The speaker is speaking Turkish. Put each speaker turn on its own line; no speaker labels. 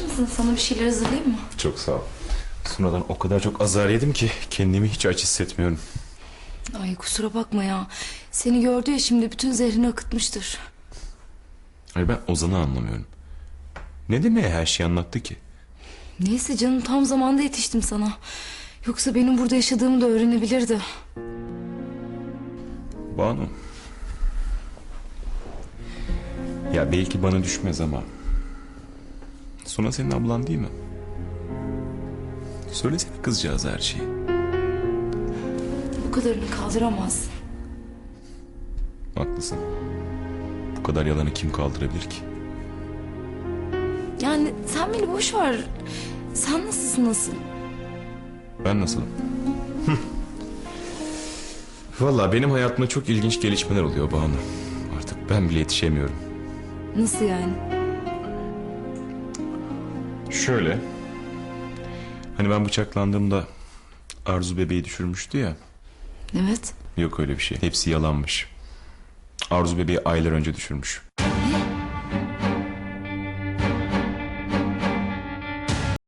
Aç mısın? Sana bir şeyler hazırlayayım mı?
Çok sağ ol. Sonradan o kadar çok azar yedim ki kendimi hiç aç hissetmiyorum.
Ay kusura bakma ya. Seni gördü ya şimdi bütün zehrini akıtmıştır.
Hayır ben Ozan'ı anlamıyorum. Ne demeye her şeyi anlattı ki?
Neyse canım tam zamanda yetiştim sana. Yoksa benim burada yaşadığımı da öğrenebilirdi.
Banu. Ya belki bana düşmez ama... Sonra senin ablan değil mi? Söylesene kızcağız her şeyi.
Bu kadarını kaldıramaz.
Haklısın. Bu kadar yalanı kim kaldırabilir ki?
Yani sen beni boş ver. Sen nasılsın nasıl?
Ben nasılım? Vallahi benim hayatımda çok ilginç gelişmeler oluyor Banu. Artık ben bile yetişemiyorum.
Nasıl yani?
Şöyle. Hani ben bıçaklandığımda Arzu bebeği düşürmüştü ya.
Evet.
Yok öyle bir şey. Hepsi yalanmış. Arzu bebeği aylar önce düşürmüş.